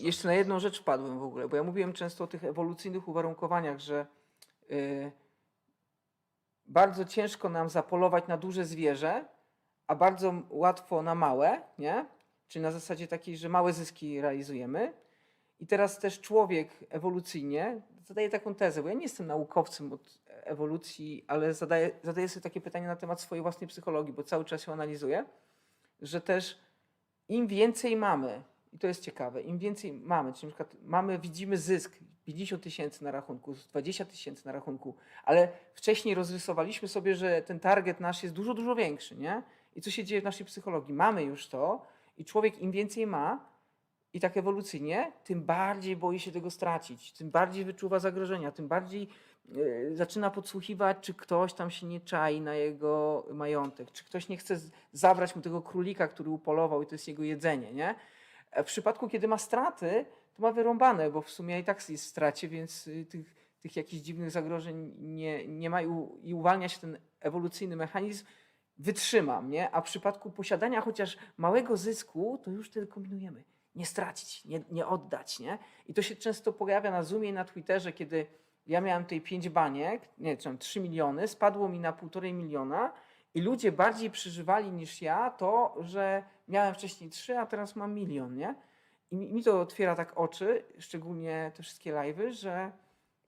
Jeszcze na jedną rzecz wpadłem w ogóle, bo ja mówiłem często o tych ewolucyjnych uwarunkowaniach, że y, bardzo ciężko nam zapolować na duże zwierzę, a bardzo łatwo na małe, nie? Czyli na zasadzie takiej, że małe zyski realizujemy. I teraz też człowiek ewolucyjnie zadaje taką tezę, bo ja nie jestem naukowcem od ewolucji, ale zadaję, zadaję sobie takie pytanie na temat swojej własnej psychologii, bo cały czas ją analizuję, że też im więcej mamy, i to jest ciekawe, im więcej mamy, czyli na przykład mamy, widzimy zysk 50 tysięcy na rachunku, 20 tysięcy na rachunku, ale wcześniej rozrysowaliśmy sobie, że ten target nasz jest dużo, dużo większy, nie? I co się dzieje w naszej psychologii? Mamy już to i człowiek im więcej ma, i tak ewolucyjnie, tym bardziej boi się tego stracić, tym bardziej wyczuwa zagrożenia, tym bardziej e, zaczyna podsłuchiwać, czy ktoś tam się nie czai na jego majątek, czy ktoś nie chce zabrać mu tego królika, który upolował i to jest jego jedzenie, nie? W przypadku, kiedy ma straty, to ma wyrąbane, bo w sumie i tak jest w stracie, więc y, tych, tych jakichś dziwnych zagrożeń nie, nie ma i, u, i uwalnia się ten ewolucyjny mechanizm, wytrzymam, nie? A w przypadku posiadania chociaż małego zysku, to już wtedy kombinujemy. Nie stracić, nie, nie oddać, nie? I to się często pojawia na Zoomie i na Twitterze, kiedy ja miałem tutaj pięć baniek, nie, tam 3 miliony, spadło mi na półtorej miliona i ludzie bardziej przeżywali niż ja to, że miałem wcześniej trzy, a teraz mam milion, nie? I mi, to otwiera tak oczy, szczególnie te wszystkie live'y, że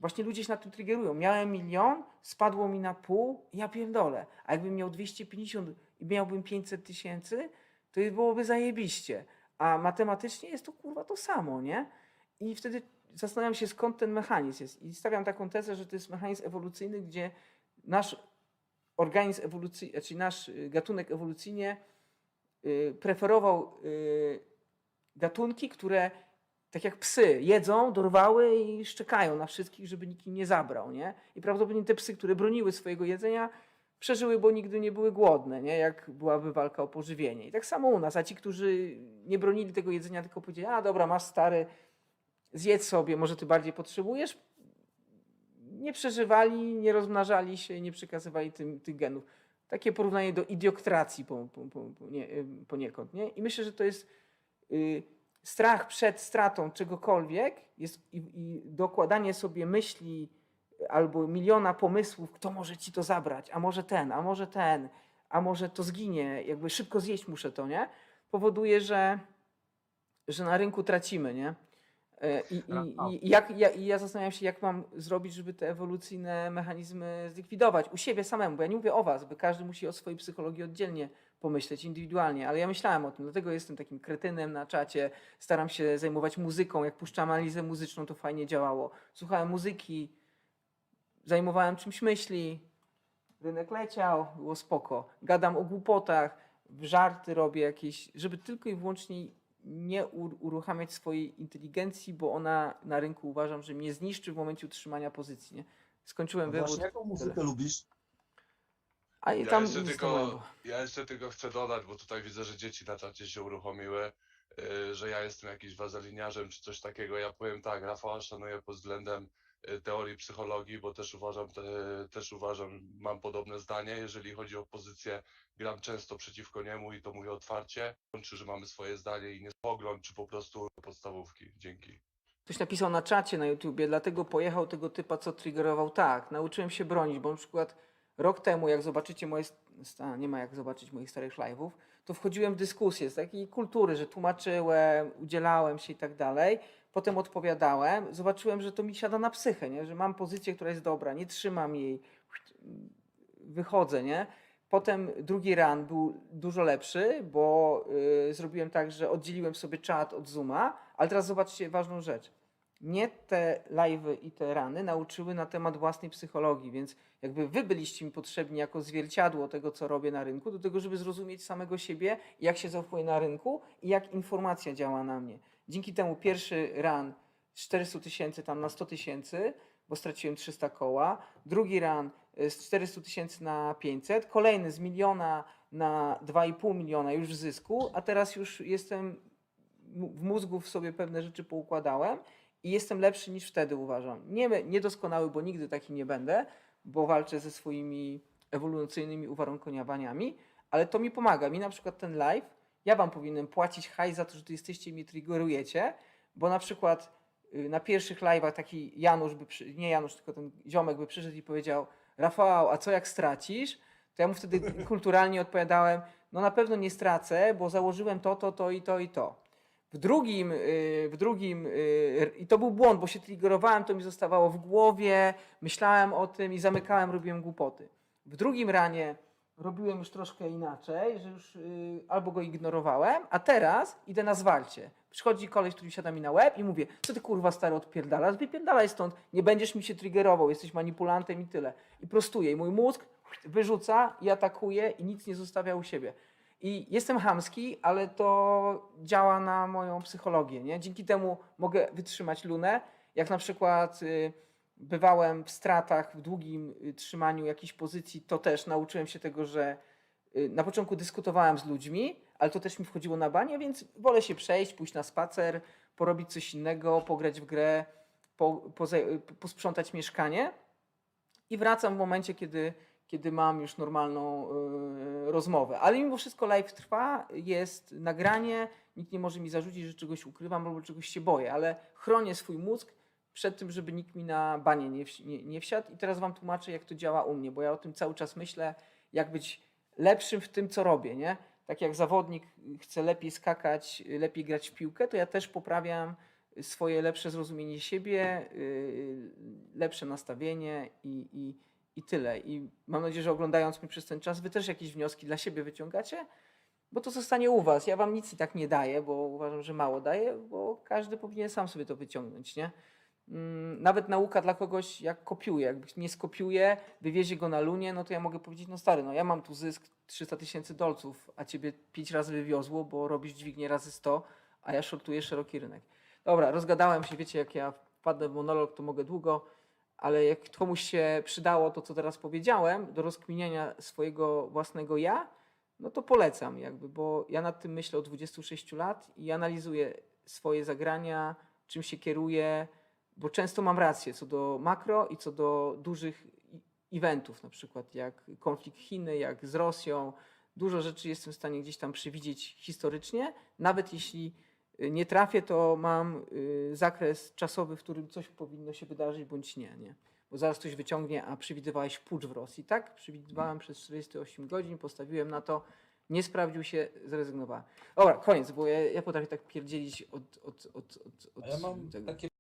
właśnie ludzie się na tym triggerują. Miałem milion, spadło mi na pół, ja pierdolę. A jakbym miał 250 i miałbym 500 tysięcy, to byłoby zajebiście. A matematycznie jest to kurwa to samo, nie? I wtedy zastanawiam się, skąd ten mechanizm jest. I stawiam taką tezę, że to jest mechanizm ewolucyjny, gdzie nasz organizm ewolucyjny, czyli nasz y, gatunek ewolucyjnie y, preferował y, gatunki, które tak jak psy, jedzą, dorwały i szczekają na wszystkich, żeby nikt im nie zabrał, nie? I prawdopodobnie te psy, które broniły swojego jedzenia, przeżyły, bo nigdy nie były głodne, nie? Jak byłaby walka o pożywienie. I tak samo u nas, a ci, którzy nie bronili tego jedzenia, tylko powiedzieli, a dobra, masz stary, zjedz sobie, może ty bardziej potrzebujesz, nie przeżywali, nie rozmnażali się, nie przekazywali tym, tych genów. Takie porównanie do idiokracji po, po, po, nie, y, poniekąd. Nie? I myślę, że to jest y, strach przed stratą czegokolwiek jest, i, i dokładanie sobie myśli albo miliona pomysłów, kto może ci to zabrać, a może ten, a może ten, a może to zginie, jakby szybko zjeść muszę to, nie? Powoduje, że, że na rynku tracimy, nie? E, I, i, i, jak, ja, I ja zastanawiam się, jak mam zrobić, żeby te ewolucyjne mechanizmy zlikwidować u siebie samemu, bo ja nie mówię o was, bo każdy musi o swojej psychologii oddzielnie pomyśleć, indywidualnie, ale ja myślałem o tym, dlatego jestem takim kretynem na czacie, staram się zajmować muzyką, jak puszczam analizę muzyczną, to fajnie działało. Słuchałem muzyki, zajmowałem czymś myśli, rynek leciał, było spoko. Gadam o głupotach, żarty robię jakieś, żeby tylko i wyłącznie nie ur- uruchamiać swojej inteligencji, bo ona na rynku uważam, że mnie zniszczy w momencie utrzymania pozycji. Nie? Skończyłem No wywód. właśnie, jaką muzykę Tyle. lubisz? A i Ja tam jeszcze, tylko, ja jeszcze tylko chcę dodać, bo tutaj widzę, że dzieci na czacie się uruchomiły, y, że ja jestem jakiś wazeliniarzem czy coś takiego. Ja powiem tak, Rafała szanuję pod względem teorii psychologii, bo też uważam, te, też uważam, mam podobne zdanie. Jeżeli chodzi o pozycję, gram często przeciwko niemu i to mówię otwarcie. Czy że mamy swoje zdanie i nie pogląd, czy po prostu podstawówki. Dzięki. Ktoś napisał na czacie na YouTubie, dlatego pojechał tego typa, co triggerował. Tak, nauczyłem się bronić, bo na przykład rok temu, jak zobaczycie moje, sta- nie ma jak zobaczyć moich starych live'ów, to wchodziłem w dyskusję z takiej kultury, że tłumaczyłem, udzielałem się i tak dalej. Potem odpowiadałem, zobaczyłem, że to mi siada na psychę, nie? że mam pozycję, która jest dobra, nie trzymam jej, wychodzę, nie? Potem drugi run był dużo lepszy, bo y, zrobiłem tak, że oddzieliłem sobie czat od Zooma, ale teraz zobaczcie ważną rzecz. Mnie te live'y i te rany nauczyły na temat własnej psychologii, więc jakby wy byliście mi potrzebni jako zwierciadło tego, co robię na rynku, do tego, żeby zrozumieć samego siebie, jak się zachowuję na rynku i jak informacja działa na mnie. Dzięki temu pierwszy run z 400 tysięcy tam na 100 tysięcy, bo straciłem 300 koła. Drugi run y, z 400 tysięcy na 500. Kolejny z miliona na 2,5 miliona już w zysku, a teraz już jestem w mózgu w sobie pewne rzeczy poukładałem i jestem lepszy niż wtedy uważam. Nie, niedoskonały, bo nigdy taki nie będę, bo walczę ze swoimi ewolucyjnymi uwarunkowaniami, ale to mi pomaga. Mi na przykład ten live, ja wam powinienem płacić hajs za to, że tu jesteście i mnie triggerujecie, Bo na przykład y, na pierwszych live'ach taki Janusz, by nie Janusz, tylko ten ziomek by przyszedł i powiedział Rafał, a co jak stracisz? To ja mu wtedy kulturalnie odpowiadałem, no na pewno nie stracę, bo założyłem to, to, to i to i to. W drugim, y, w drugim, y, i to był błąd, bo się triggerowałem, to mi zostawało w głowie, myślałem o tym i zamykałem, robiłem głupoty. W drugim ranie robiłem już troszkę inaczej, że już y, albo go ignorowałem, a teraz idę na zwarcie. Przychodzi koleś, który siada mi na łeb i mówię, co ty kurwa stary odpierdalasz? Wypierdalaj stąd, nie będziesz mi się triggerował, jesteś manipulantem i tyle. I prostuję. I mój mózg wyrzuca i atakuje i nic nie zostawia u siebie. I jestem chamski, ale to działa na moją psychologię. Nie? Dzięki temu mogę wytrzymać lunę. Jak na przykład y, bywałem w stratach, w długim y, trzymaniu jakiejś pozycji, to też nauczyłem się tego, że y, na początku dyskutowałem z ludźmi, ale to też mi wchodziło na banie, więc wolę się przejść, pójść na spacer, porobić coś innego, pograć w grę, po, poze- posprzątać mieszkanie i wracam w momencie, kiedy, kiedy mam już normalną y, rozmowę. Ale mimo wszystko live trwa, jest nagranie, nikt nie może mi zarzucić, że czegoś ukrywam albo czegoś się boję, ale chronię swój mózg przed tym, żeby nikt mi na banie nie, nie, nie wsiadł. I teraz wam tłumaczę, jak to działa u mnie, bo ja o tym cały czas myślę, jak być lepszym w tym, co robię. Nie? Tak jak zawodnik chce lepiej skakać, lepiej grać w piłkę, to ja też poprawiam swoje lepsze zrozumienie siebie, yy, lepsze nastawienie i, i, i tyle. I mam nadzieję, że oglądając mnie przez ten czas, wy też jakieś wnioski dla siebie wyciągacie, bo to zostanie u was. Ja wam nic i tak nie daję, bo uważam, że mało daję, bo każdy powinien sam sobie to wyciągnąć, nie? Mm, Nawet nauka dla kogoś, jak kopiuje. Jak nie skopiuje, wywiezie go na lunie, no to ja mogę powiedzieć, no stary, no ja mam tu zysk 300 tysięcy dolców, a ciebie 5 razy wywiozło, bo robisz dźwignię razy 100, a ja shortuję szeroki rynek. Dobra, rozgadałem się, wiecie, jak ja wpadnę w monolog, to mogę długo, ale jak komuś się przydało to, co teraz powiedziałem, do rozkminiania swojego własnego ja, no to polecam jakby, bo ja nad tym myślę od 26 lat i analizuję swoje zagrania, czym się kieruję, bo często mam rację co do makro i co do dużych eventów, na przykład jak konflikt Chiny, jak z Rosją. Dużo rzeczy jestem w stanie gdzieś tam przewidzieć historycznie, nawet jeśli y, nie trafię, to mam y, zakres czasowy, w którym coś powinno się wydarzyć bądź nie, nie. Bo zaraz ktoś wyciągnie, a przewidywałeś pucz w Rosji, tak? Przewidywałem przez 48 godzin, postawiłem na to, nie sprawdził się, zrezygnowałem. Dobra, koniec, bo ja, ja potrafię tak pierdzielić od, od, od, od, od ja mam tego. takie